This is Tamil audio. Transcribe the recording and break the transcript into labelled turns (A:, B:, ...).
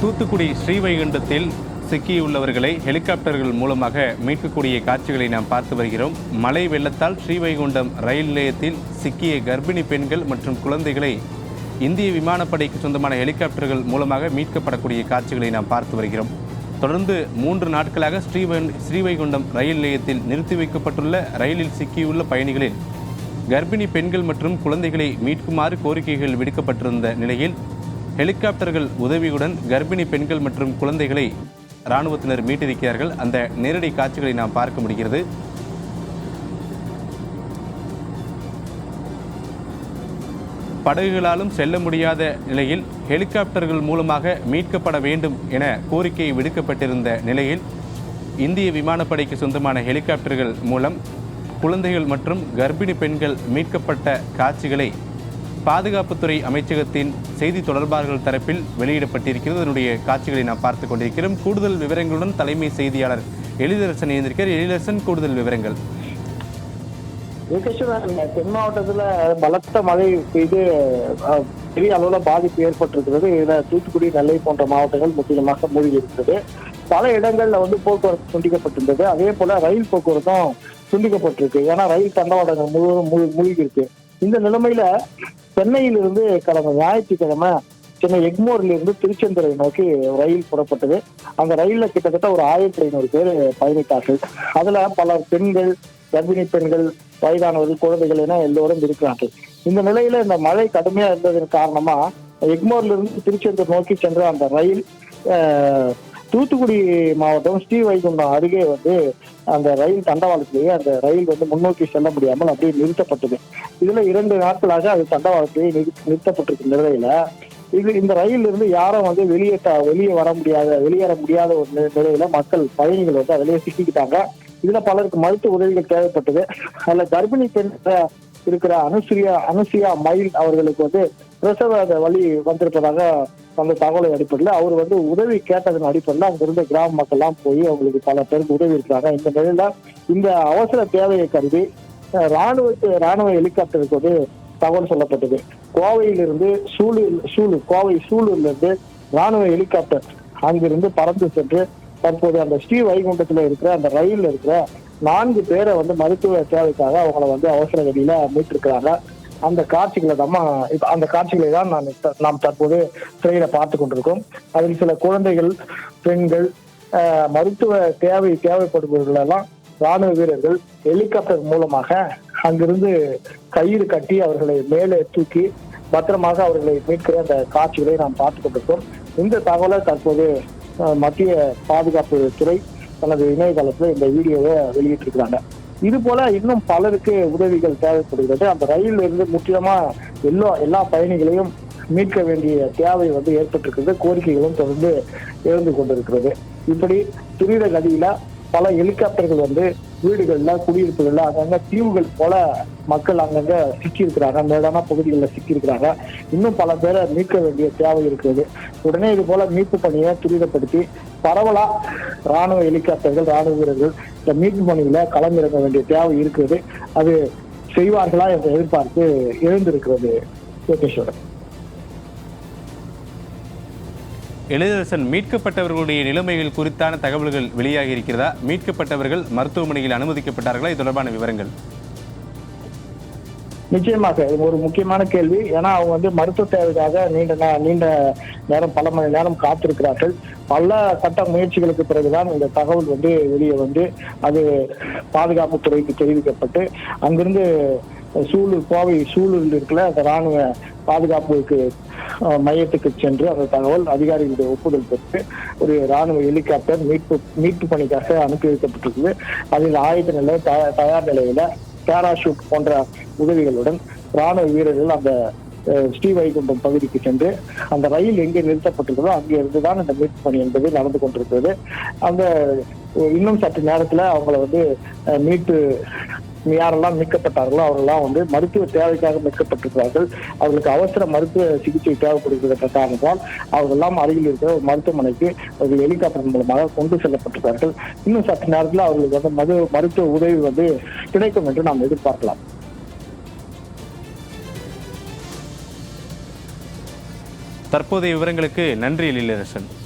A: தூத்துக்குடி ஸ்ரீவைகுண்டத்தில் சிக்கியுள்ளவர்களை ஹெலிகாப்டர்கள் மூலமாக மீட்கக்கூடிய காட்சிகளை நாம் பார்த்து வருகிறோம். மழை வெள்ளத்தால் ஸ்ரீவைகுண்டம் ரயில் நிலையத்தில் சிக்கிய கர்ப்பிணி பெண்கள் மற்றும் குழந்தைகளை இந்திய விமானப்படைக்கு சொந்தமான ஹெலிகாப்டர்கள் மூலமாக மீட்கப்படக்கூடிய காட்சிகளை நாம் பார்த்து வருகிறோம். தொடர்ந்து மூன்று நாட்களாக ஸ்ரீவை ஸ்ரீவைகுண்டம் ரயில் நிலையத்தில் நிறுத்தி வைக்கப்பட்டுள்ள ரயிலில் சிக்கியுள்ள பயணிகளில் கர்ப்பிணி பெண்கள் மற்றும் குழந்தைகளை மீட்குமாறு கோரிக்கைகள் விடுக்கப்பட்டிருந்த நிலையில் ஹெலிகாப்டர்கள் உதவியுடன் கர்ப்பிணி பெண்கள் மற்றும் குழந்தைகளை இராணுவத்தினர் மீட்டிருக்கிறார்கள் அந்த நேரடி காட்சிகளை நாம் பார்க்க முடிகிறது. படகுகளாலும் செல்ல முடியாத நிலையில் ஹெலிகாப்டர்கள் மூலமாக மீட்கப்பட வேண்டும் என கோரிக்கை விடுக்கப்பட்டிருந்த நிலையில் இந்திய விமானப்படைக்கு சொந்தமான ஹெலிகாப்டர்கள் மூலம் குழந்தைகள் மற்றும் கர்ப்பிணி பெண்கள் மீட்கப்பட்ட காட்சிகளை பாதுகாப்புத்துறை அமைச்சகத்தின் செய்தி தொடர்பாளர்கள் தரப்பில் வெளியிடப்பட்டிருக்கிறது. அதனுடைய காட்சிகளை நாம் பார்த்து கொண்டிருக்கிறோம். கூடுதல் விவரங்களுடன் தலைமை செய்தியாளர் எழிலரசன் இணைந்திருக்கிறார். எழிலரசன் கூடுதல் விவரங்கள்.
B: தென் மாவட்டத்துல பலத்த மழை பெய்து அஹ், பெரிய அளவுல பாதிப்பு ஏற்பட்டிருக்கிறது. இதுல தூத்துக்குடி நெல்லை போன்ற மாவட்டங்கள் முற்றிலுமாக மூழ்கி இருக்கிறது பல இடங்கள்ல வந்து போக்குவரத்து துண்டிக்கப்பட்டிருந்தது. அதே போல ரயில் போக்குவரத்தும் துண்டிக்கப்பட்டிருக்கு. ஏன்னா ரயில் தண்டவாளங்கள் முழுவதும் மூழ்கி இருக்கு இந்த நிலைமையில சென்னையிலிருந்து கடந்த ஞாயிற்றுக்கிழமை சென்னை எக்மோர்ல இருந்து திருச்செந்துறை நோக்கி ரயில் புறப்பட்டது. அந்த ரயில்ல கிட்டத்தட்ட ஒரு ஆயிரத்தி ஐநூறு பேர் பயணித்தார்கள். அதுல பல பெண்கள் கர்ப்பிணி பெண்கள் வயதானவர்கள் குழந்தைகள் என எல்லோரும் இருக்கிறார்கள். இந்த நிலையில இந்த மழை கடுமையா இருந்ததன் காரணமா எக்மோர்ல இருந்து திருச்செந்தூர் நோக்கி சென்ற அந்த ரயில் தூத்துக்குடி மாவட்டம் ஸ்ரீவைகுண்டம் அருகே வந்து அந்த ரயில் தண்டவாளத்திலேயே அந்த ரயில் வந்து முன்னோக்கி செல்ல முடியாமல் அப்படியே நிறுத்தப்பட்டது. இதுல இரண்டு நாட்களாக அது தண்டவாளத்திலேயே நிறு- நிறுத்தப்பட்டிருக்க நிலையில இது இந்த ரயில் இருந்து யாரும் வந்து வெளியே வெளியே வர முடியாத வெளியேற முடியாத ஒரு நிலையில மக்கள் பயணிகள் வந்து அதிலேயே சிக்கிக்கிட்டாங்க. இதுல பலருக்கு மருத்துவ உதவிகள் தேவைப்பட்டது. அதுல கர்ப்பிணி பெண் இருக்கிற அனுசுரியா அனுசுயா மயில் அவர்களுக்கு வந்து பிரசவ வழி வந்திருப்பதாக அந்த தகவலை அடிப்படையில் அவர் வந்து உதவி கேட்டதன் அடிப்படையில் அங்க இருந்த கிராம மக்கள்லாம் போய் அவங்களுக்கு பல பேருக்கு உதவி இருக்கிறாங்க. இந்த நிலையில இந்த அவசர தேவையை கருதி ராணுவத்து ராணுவ ஹெலிகாப்டருக்கு வந்து தகவல் சொல்லப்பட்டது. கோவையிலிருந்து சூலூர் சூலூர் கோவை சூலூர்ல இருந்து ராணுவ ஹெலிகாப்டர் அங்கிருந்து பறந்து சென்று தற்போது அந்த ஸ்ரீ வைகுண்டத்துல இருக்கிற அந்த ரயில்ல இருக்கிற நான்கு பேரை வந்து மருத்துவ தேவைக்காக அவங்கள வந்து அவசர கதியில மீட்டிருக்கிறாங்க. அந்த காட்சிகளை தான் இப்ப அந்த காட்சிகளை தான் நான் நாம் தற்போது திரையில பார்த்து கொண்டிருக்கோம். அதில் சில குழந்தைகள் பெண்கள் மருத்துவ தேவை தேவைப்படுபவர்கள் எல்லாம் ராணுவ வீரர்கள் ஹெலிகாப்டர் மூலமாக அங்கிருந்து கயிறு கட்டி அவர்களை மேலே தூக்கி பத்திரமாக அவர்களை மீட்கிற அந்த காட்சிகளை நாம் பார்த்து கொண்டிருக்கோம். இந்த தகவலை தற்போது மத்திய பாதுகாப்பு துறை தனது இணையதளத்துல இந்த வீடியோவை வெளியிட்டிருக்கிறாங்க. இது போல இன்னும் பலருக்கு உதவிகள் தேவைப்படுகிறது. அந்த ரயில் இருந்து முற்றிலுமா எல்லா எல்லா பயணிகளையும் மீட்க வேண்டிய தேவை வந்து ஏற்பட்டிருக்கிறது. கோரிக்கைகளும் தொடர்ந்து எழுந்து கொண்டிருக்கிறது. இப்படி துரித கதியில பல ஹெலிகாப்டர்கள் வந்து வீடுகள்ல குடியிருப்புகள்ல அங்கங்க தீவுகள் போல மக்கள் அங்கங்க சிக்கி இருக்கிறாங்க மேடான பகுதிகளில் சிக்கி இருக்கிறாங்க இன்னும் பல பேரை மீட்க வேண்டிய தேவை இருக்கிறது. உடனே இது போல மீட்பு பணியை துரிதப்படுத்தி பரவலா ராணுவ ஹெலிகாப்டர்கள் ராணுவ வீரர்கள் இந்த மீட்பு பணியில களமிறங்க வேண்டிய தேவை இருக்கிறது. அது செய்வார்களா என்ற எதிர்பார்ப்பு எழுந்திருக்கிறது. யோகேஸ்வரன்
A: எழிலரசன் மீட்கப்பட்டவர்களுடைய நிலைமைகள் குறித்தான தகவல்கள் வெளியாகி இருக்கிறதா மீட்கப்பட்டவர்கள் மருத்துவமனையில் அனுமதிக்கப்பட்டார்களா? இது தொடர்பான விவரங்கள்.
B: நிச்சயமாக இது ஒரு முக்கியமான கேள்வி. ஏன்னா அவங்க வந்து மருத்துவ தேவைக்காக நீண்ட நீண்ட நேரம் பல மணி நேரம் காத்திருக்கிறார்கள். பல சட்ட முயற்சிகளுக்கு பிறகுதான் இந்த தகவல் வந்து வெளியே வந்து அது பாதுகாப்பு துறைக்கு தெரிவிக்கப்பட்டு அங்கிருந்து சூலூர் கோவை சூலூரில் இருக்கிற அந்த ராணுவ பாதுகாப்புக்கு மையத்துக்கு சென்று அந்த தகவல் அதிகாரிகளுடைய ஒப்புதல் பெற்று ஒரு ராணுவ ஹெலிகாப்டர் மீட்பு மீட்பு பணிக்காக அனுப்பி வைக்கப்பட்டிருக்குது அதில் ஆயுத நிலை தயா- தயார் நிலையில பேராஷூட் போன்ற உதவிகளுடன் ராணுவ வீரர்கள் அந்த ஸ்ரீ ஸ்ரீவைகுண்டம் பகுதிக்கு சென்று அந்த ரயில் எங்கே நிறுத்தப்பட்டிருக்கிறதோ அங்கே இருந்துதான் இந்த மீட்பு பணி என்பது நடந்து கொண்டிருக்கிறது. அந்த இன்னும் சற்று நேரத்துல அவங்கள வந்து மீட்டு யாரெல்லாம் மீட்கப்பட்டார்களோ அவர்கள்லாம் வந்து மருத்துவ தேவைக்காக மீட்கப்பட்டிருக்கிறார்கள். அவர்களுக்கு அவசர மருத்துவ சிகிச்சை தேவைப்படுகிற காரணத்தால் அவர்களெல்லாம் அருகில் இருக்கிற ஒரு மருத்துவமனைக்கு ஒரு ஹெலிகாப்டர் மூலமாக கொண்டு செல்லப்பட்டிருக்கிறார்கள். இன்னும் சற்று நேரத்தில் அவர்களுக்கு வந்து மது மருத்துவ உதவி வந்து கிடைக்கும் என்று நாம் எதிர்பார்க்கலாம்.
A: தற்போதைய விவரங்களுக்கு நன்றி லீலரசன்